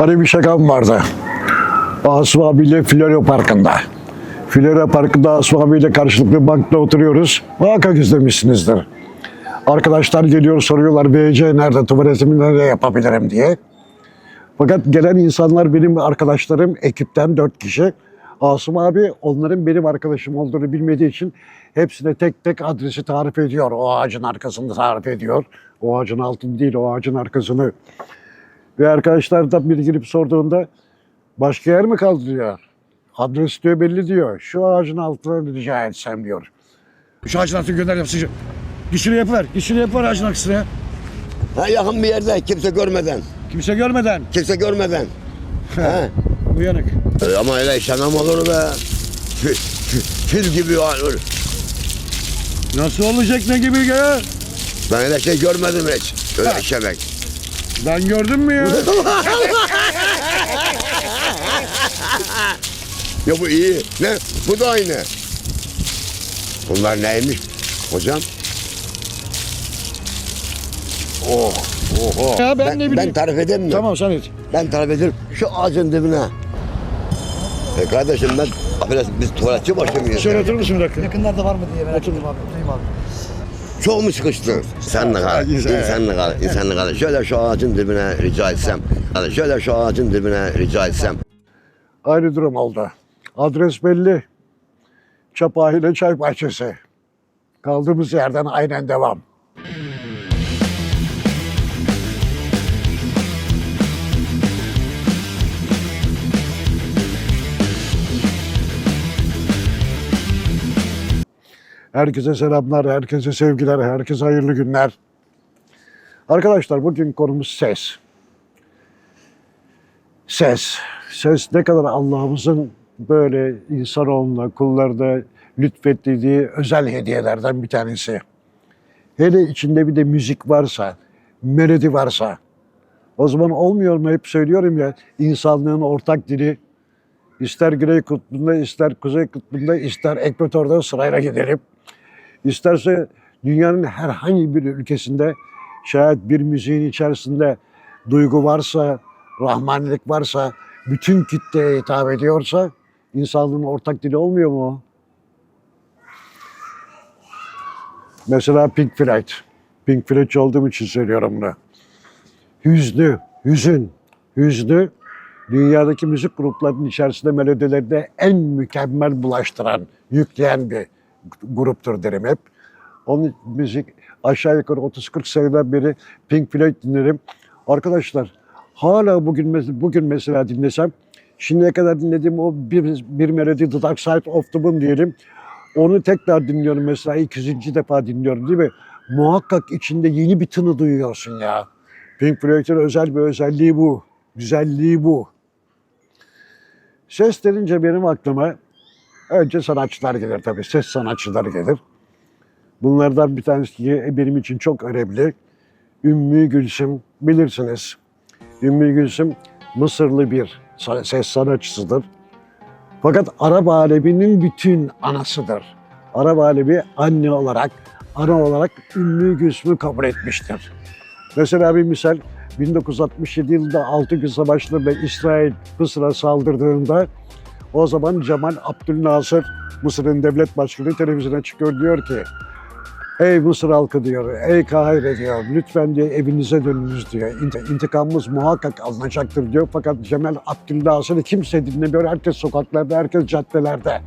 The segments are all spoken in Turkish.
Hani bir şakam vardı. Asım abiyle Florya Parkı'nda. Florya Parkı'nda Asım abiyle karşılıklı bankta oturuyoruz. Muhakkak izlemişsinizdir. Arkadaşlar geliyor soruyorlar BC nerede, tuvaletimi nerede yapabilirim diye. Fakat gelen insanlar benim arkadaşlarım, ekipten dört kişi. Asım abi onların benim arkadaşım olduğunu bilmediği için hepsine tek tek adresi tarif ediyor. O ağacın arkasını tarif ediyor. O ağacın altını değil, o ağacın arkasını. Ve arkadaşlardan biri girip sorduğunda başka yer mi kaldı diyor. Adres diyor belli diyor. Şu ağacın altına rica etsem diyor. Şu ağacın altına gönder yapsın. Git şuraya yapıver. Git şuraya yapıver ağacın arkasına. Ha yakın bir yerde kimse görmeden. Kimse görmeden. Kimse görmeden. ha. Uyanık. E, Ama öyle işlemem olur be. Fil, fil, fil gibi olur. Nasıl olacak ne gibi ya? Ben öyle şey görmedim hiç. Öyle Ha. Ben gördüm mü ya? Ya bu iyi. Ne? Bu da aynı. Bunlar neymiş hocam? Oh, oho. Ya ben ne bileyim. Ben tarif edeyim mi? tamam sen et. Ben tarif ederim. Şu ağacın dibine. E kardeşim ben affedersin biz tuvaletçi başı mıyız? Şöyle oturur musun bir dakika? Yakınlarda var mı diye merak ettim abi. Oturayım abi. Çok mu sıkıştın? Sen de kal, Güzel. insan da kal, insan da kal. Şöyle şu ağacın dibine rica etsem. Şöyle şu ağacın dibine rica etsem. Aynı durum oldu. Adres belli. Çapahile Çay Bahçesi. Kaldığımız yerden aynen devam. Herkese selamlar, herkese sevgiler, herkese hayırlı günler. Arkadaşlar bugün konumuz ses. Ses. Ses ne kadar Allah'ımızın böyle insanoğluna, kullarına lütfettiği özel hediyelerden bir tanesi. Hele içinde bir de müzik varsa, melodi varsa, o zaman olmuyor mu? Hep söylüyorum ya, insanlığın ortak dili ister Güney Kutbu'nda, ister Kuzey Kutbu'nda, ister Ekvator'da sırayla gidelim. İsterse dünyanın herhangi bir ülkesinde şayet bir müziğin içerisinde duygu varsa, rahmanilik varsa, bütün kitleye hitap ediyorsa insanlığın ortak dili olmuyor mu? Mesela Pink Floyd. Pink Floyd'ci olduğum için söylüyorum bunu. Hüznü, hüzün, hüznü dünyadaki müzik gruplarının içerisinde melodileri en mükemmel bulaştıran, yükleyen bir gruptur derim hep. Onun müzik aşağı yukarı 30-40 seneden beri Pink Floyd dinlerim. Arkadaşlar hala bugün bugün mesela dinlesem şimdiye kadar dinlediğim o bir, bir melodi The Dark Side of the Moon diyelim. Onu tekrar dinliyorum mesela 200. defa dinliyorum değil mi? Muhakkak içinde yeni bir tını duyuyorsun ya. Pink Floyd'un özel bir özelliği bu. Güzelliği bu. Ses denince benim aklıma önce sanatçılar gelir tabii. Ses sanatçıları gelir. Bunlardan bir tanesi benim için çok önemli. Ümmü Gülsüm bilirsiniz. Ümmü Gülsüm Mısırlı bir ses sanatçısıdır. Fakat Arap aleminin bütün anasıdır. Arap alemi anne olarak, ana olarak Ümmü Gülsüm'ü kabul etmiştir. Mesela bir misal 1967 yılında 6 gün savaşlarında İsrail Mısır'a saldırdığında o zaman Cemal Abdülnasır Mısır'ın devlet başkanı televizyona çıkıyor diyor ki Ey Mısır halkı diyor, ey Kahire diyor, lütfen diye evinize dönünüz diyor. İnt- İntikamımız muhakkak alınacaktır diyor. Fakat Cemal Abdülnasır'ı kimse dinlemiyor. Herkes sokaklarda, herkes caddelerde.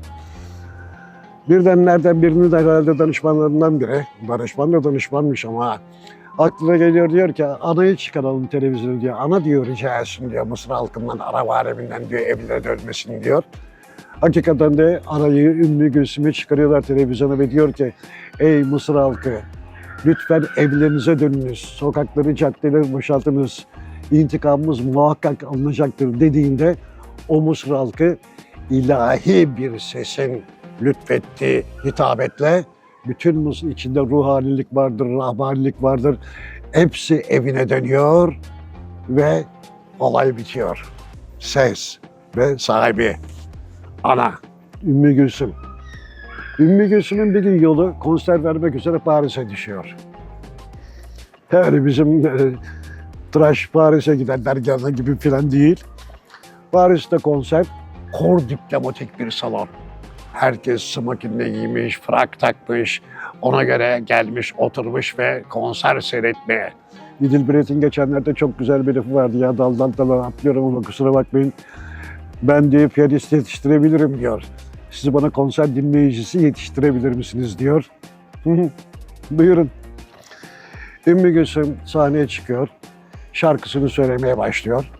Birden nereden birinin de herhalde danışmanlarından biri, danışman da danışmanmış ama aklına geliyor diyor ki anayı çıkaralım televizyona diyor. Ana diyor rica etsin diyor Mısır halkından, Arap aleminden diyor evine dönmesin diyor. Hakikaten de arayı ünlü Gülsüm'ü çıkarıyorlar televizyona ve diyor ki ey Mısır halkı lütfen evlerinize dönünüz, sokakları, caddeleri boşaltınız, intikamımız muhakkak alınacaktır dediğinde o Mısır halkı ilahi bir sesin lütfettiği hitabetle bütün Mısır içinde ruhanilik vardır, rahmanilik vardır. Hepsi evine dönüyor ve olay bitiyor. Ses ve sahibi ana Ümmü Gülsüm. Ümmü Gülsüm'ün bir gün yolu konser vermek üzere Paris'e düşüyor. Yani bizim e, tıraş Paris'e gidenler geldi gibi falan değil. Paris'te konser, kor diplomatik bir salon. Herkes smokinle giymiş, frak takmış, ona göre gelmiş, oturmuş ve konser seyretmeye. İdil Biret'in geçenlerde çok güzel bir lafı vardı ya daldan dala atlıyorum ama kusura bakmayın. Ben diyor piyanist yetiştirebilirim diyor. Siz bana konser dinleyicisi yetiştirebilir misiniz diyor. Buyurun. Ümmü Gülsüm sahneye çıkıyor. Şarkısını söylemeye başlıyor.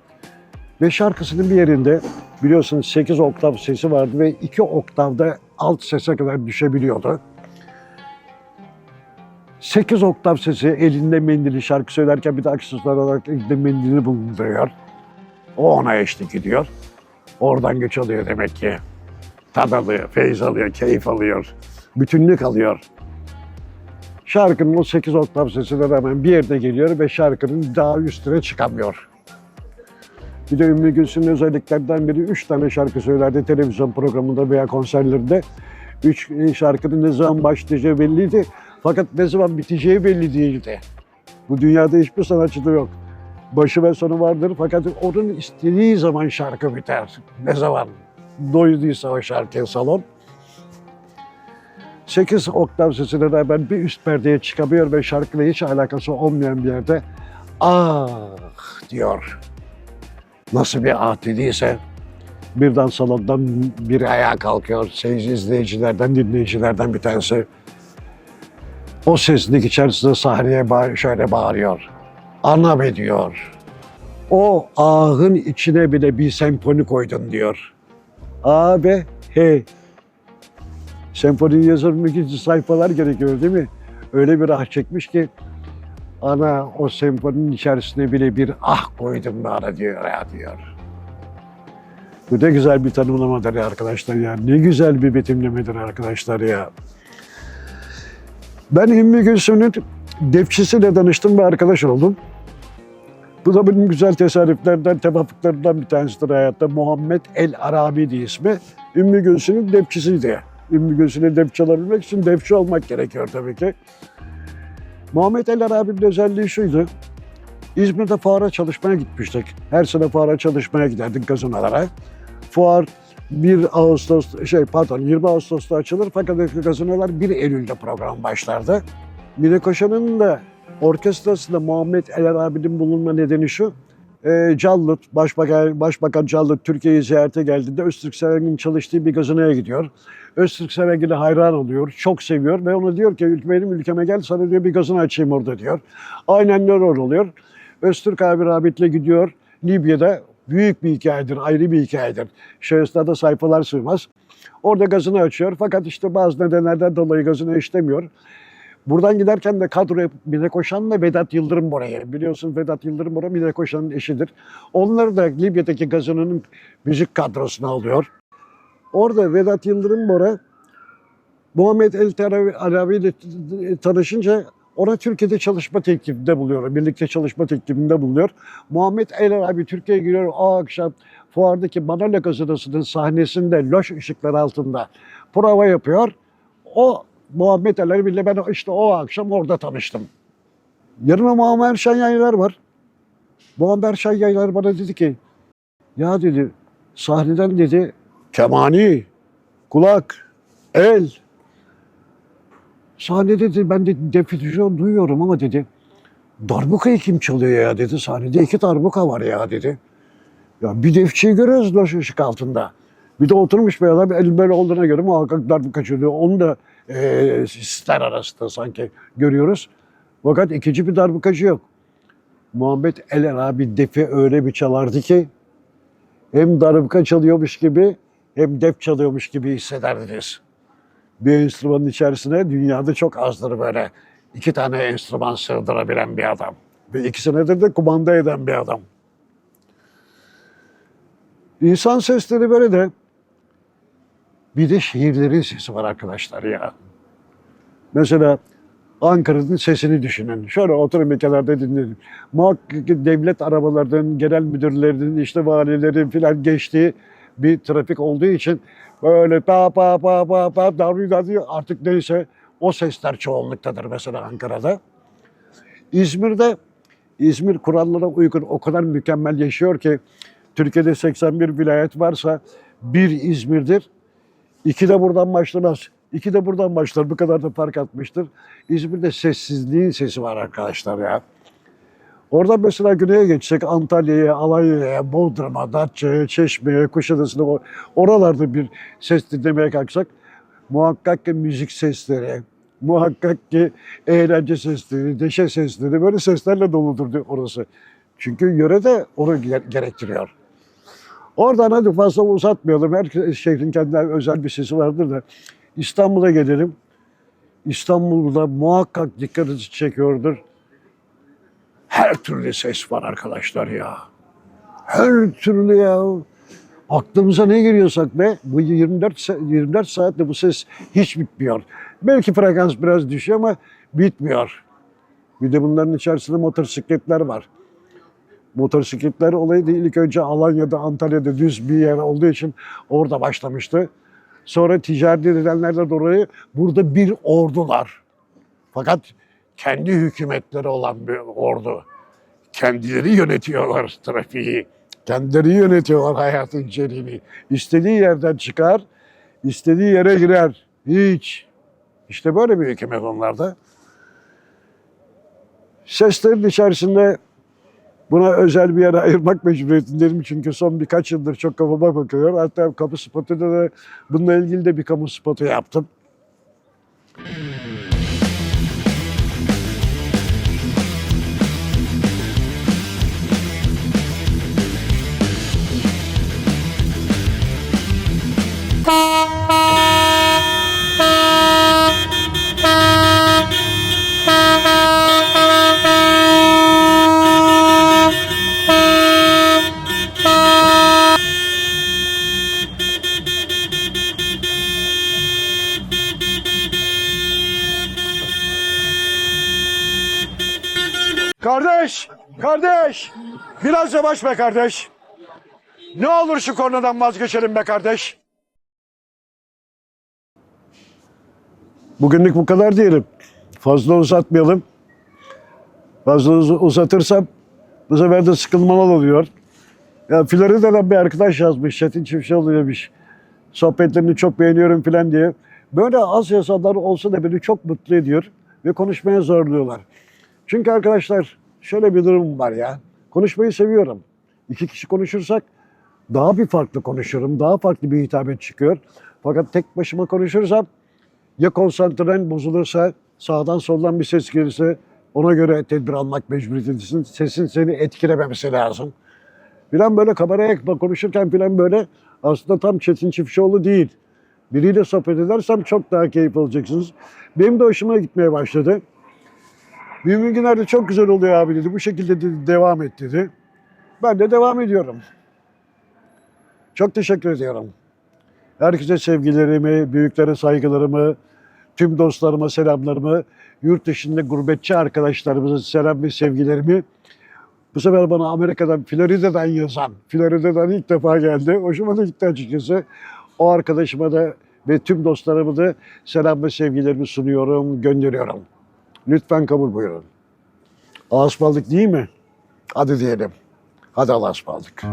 Ve şarkısının bir yerinde biliyorsunuz 8 oktav sesi vardı ve 2 oktavda alt sese kadar düşebiliyordu. 8 oktav sesi elinde mendili şarkı söylerken bir de aksesuar olarak elinde mendilini bulunduruyor. O ona eşlik ediyor. Oradan güç alıyor demek ki. Tad alıyor, feyiz alıyor, keyif alıyor. Bütünlük alıyor. Şarkının o 8 oktav sesine rağmen bir yerde geliyor ve şarkının daha üstüne çıkamıyor. Bir de Ümmü Gülsüm'ün özelliklerinden biri üç tane şarkı söylerdi televizyon programında veya konserlerinde. Üç şarkının ne zaman başlayacağı belliydi. Fakat ne zaman biteceği belli değildi. Bu dünyada hiçbir sanatçıda yok. Başı ve sonu vardır fakat onun istediği zaman şarkı biter. Ne zaman doyduysa o şarkı salon. 8 oktav sesine rağmen bir üst perdeye çıkamıyor ve şarkıyla hiç alakası olmayan bir yerde ah diyor. Nasıl bir dediyse birden salondan biri ayağa kalkıyor. Seyirci izleyicilerden, dinleyicilerden bir tanesi. O seslik içerisinde sahneye şöyle bağırıyor. Anam ediyor. O ahın içine bile bir senfoni koydun diyor. Abi hey. Senfoni yazılmak için sayfalar gerekiyor değil mi? Öyle bir ah çekmiş ki ana o senfoninin içerisine bile bir ah koydum bana diyor ya diyor. Bu ne güzel bir tanımlamadır ya arkadaşlar ya. Ne güzel bir betimlemedir arkadaşlar ya. Ben Ümmü Gülsüm'ün defçisiyle danıştım ve arkadaş oldum. Bu da benim güzel tesadüflerden, tevafuklarından bir tanesidir hayatta. Muhammed El Arabi diye ismi. Ümmü Gülsüm'ün defçisiydi. Ümmü Gülsüm'ün defçi olabilmek için defçi olmak gerekiyor tabii ki. Muhammed El Arabi'nin özelliği şuydu. İzmir'de fuara çalışmaya gitmiştik. Her sene fuara çalışmaya giderdik gazinolara. Fuar 1 Ağustos, şey pardon 20 Ağustos'ta açılır fakat gazinolar 1 Eylül'de program başlardı. Mine Koşan'ın da orkestrasında Muhammed El Arabi'nin bulunma nedeni şu. E, Callut, Başbakan, Başbakan Callut Türkiye'yi ziyarete geldiğinde Öztürk Serengil'in çalıştığı bir gazinoya gidiyor. Öztürk Serengil'e hayran oluyor, çok seviyor ve ona diyor ki "Ülke- benim ülkeme gel sana diyor bir gazino açayım orada diyor. Aynen öyle oluyor. Öztürk abi rahmetli gidiyor Libya'da büyük bir hikayedir, ayrı bir hikayedir. Şahıslarda sayfalar sığmaz. Orada gazını açıyor fakat işte bazı nedenlerden dolayı gazını işlemiyor. Buradan giderken de kadroya Mine Koşan'la Vedat Yıldırım Bora'ya. Biliyorsun Vedat Yıldırım Bora Mine Koşan'ın eşidir. Onları da Libya'daki gazino'nun müzik kadrosuna alıyor. Orada Vedat Yıldırım Bora Muhammed El Arabi ile tanışınca ona Türkiye'de çalışma teklifinde buluyor. Birlikte çalışma teklifinde buluyor. Muhammed El Arabi Türkiye'ye giriyor o akşam fuardaki Manolya Gazinosu'nun sahnesinde loş ışıklar altında prova yapıyor. O Muhammed El Arabi ile ben işte o akşam orada tanıştım. Yanıma Muammer Şen Yaylar var. Muammer Şen Yaylar bana dedi ki ya dedi sahneden dedi kemani, kulak, el, Sahnede dedi ben de defüzyon duyuyorum ama dedi darbukayı kim çalıyor ya dedi. Sahnede iki darbuka var ya dedi. Ya bir defçiyi görüyoruz loş ışık altında. Bir de oturmuş bir adam el böyle olduğuna göre muhakkak darbuka çalıyor. Onu da e, sisler arasında sanki görüyoruz. Fakat ikinci bir darbukacı yok. Muhammed El abi defi öyle bir çalardı ki hem darbuka çalıyormuş gibi hem def çalıyormuş gibi hissederdiniz bir enstrümanın içerisine dünyada çok azdır böyle iki tane enstrüman sığdırabilen bir adam. Ve ikisine de kumanda eden bir adam. İnsan sesleri böyle de bir de şehirlerin sesi var arkadaşlar ya. Mesela Ankara'nın sesini düşünün. Şöyle oturun bir kenarda dinleyin. Muhakkak devlet arabalarının, genel müdürlerinin, işte valilerin filan geçtiği bir trafik olduğu için böyle pa pa pa pa pa darbi artık neyse o sesler çoğunluktadır mesela Ankara'da. İzmir'de İzmir kurallara uygun o kadar mükemmel yaşıyor ki Türkiye'de 81 vilayet varsa bir İzmir'dir. İki de buradan başlamaz. İki de buradan başlar. Bu kadar da fark atmıştır. İzmir'de sessizliğin sesi var arkadaşlar ya. Orada mesela güneye geçsek Antalya'ya, Alanya'ya, Bodrum'a, Datça'ya, Çeşme'ye, Kuşadası'na or- oralarda bir ses dinlemeye kalksak muhakkak ki müzik sesleri, muhakkak ki eğlence sesleri, deşe sesleri böyle seslerle doludur orası. Çünkü yöre de onu ge- gerektiriyor. Oradan hadi fazla uzatmayalım. Her şehrin kendine özel bir sesi vardır da İstanbul'a gelelim. İstanbul'da muhakkak dikkatinizi çekiyordur. Her türlü ses var arkadaşlar ya. Her türlü ya. Aklımıza ne geliyorsak be bu 24 sa- 24 saatte bu ses hiç bitmiyor. Belki frekans biraz düşüyor ama bitmiyor. Bir de bunların içerisinde motosikletler var. Motosikletler olayı değil ilk önce Alanya'da, Antalya'da düz bir yer olduğu için orada başlamıştı. Sonra ticari nedenlerle dolayı burada bir ordular. Fakat kendi hükümetleri olan bir ordu. Kendileri yönetiyorlar trafiği. Kendileri yönetiyorlar hayatın içeriğini. İstediği yerden çıkar, istediği yere girer. Hiç. İşte böyle bir hükümet onlarda. Seslerin içerisinde buna özel bir yere ayırmak mecburiyetindeyim. Çünkü son birkaç yıldır çok kafama bakıyor. Hatta kamu spotu'da da bununla ilgili de bir kamu spotu yaptım. Biraz yavaş be kardeş. Ne olur şu konudan vazgeçelim be kardeş. Bugünlük bu kadar diyelim. Fazla uzatmayalım. Fazla uz- uzatırsam bu sefer de sıkılmalar oluyor. Ya Florida'dan bir arkadaş yazmış, Çetin Çiftçioğlu demiş. Sohbetlerini çok beğeniyorum filan diye. Böyle az yazanlar olsa da beni çok mutlu ediyor ve konuşmaya zorluyorlar. Çünkü arkadaşlar şöyle bir durum var ya. Konuşmayı seviyorum. İki kişi konuşursak daha bir farklı konuşurum. Daha farklı bir hitabet çıkıyor. Fakat tek başıma konuşursam ya konsantren bozulursa sağdan soldan bir ses gelirse ona göre tedbir almak mecburiyetindesin. Sesin seni etkilememesi lazım. Filan böyle kameraya konuşurken filan böyle aslında tam Çetin Çiftçioğlu değil. Biriyle sohbet edersem çok daha keyif alacaksınız. Benim de hoşuma gitmeye başladı. Mümin Güner çok güzel oluyor abi dedi. Bu şekilde dedi, devam et dedi. Ben de devam ediyorum. Çok teşekkür ediyorum. Herkese sevgilerimi, büyüklere saygılarımı, tüm dostlarıma selamlarımı, yurt dışında gurbetçi arkadaşlarımıza selam ve sevgilerimi. Bu sefer bana Amerika'dan, Florida'dan yazan, Florida'dan ilk defa geldi. Hoşuma da gitti açıkçası. O arkadaşıma da ve tüm dostlarıma da selam ve sevgilerimi sunuyorum, gönderiyorum. Lütfen kabul buyurun. Ağız baldık değil mi? Hadi diyelim. Hadi Allah'a ısmarladık.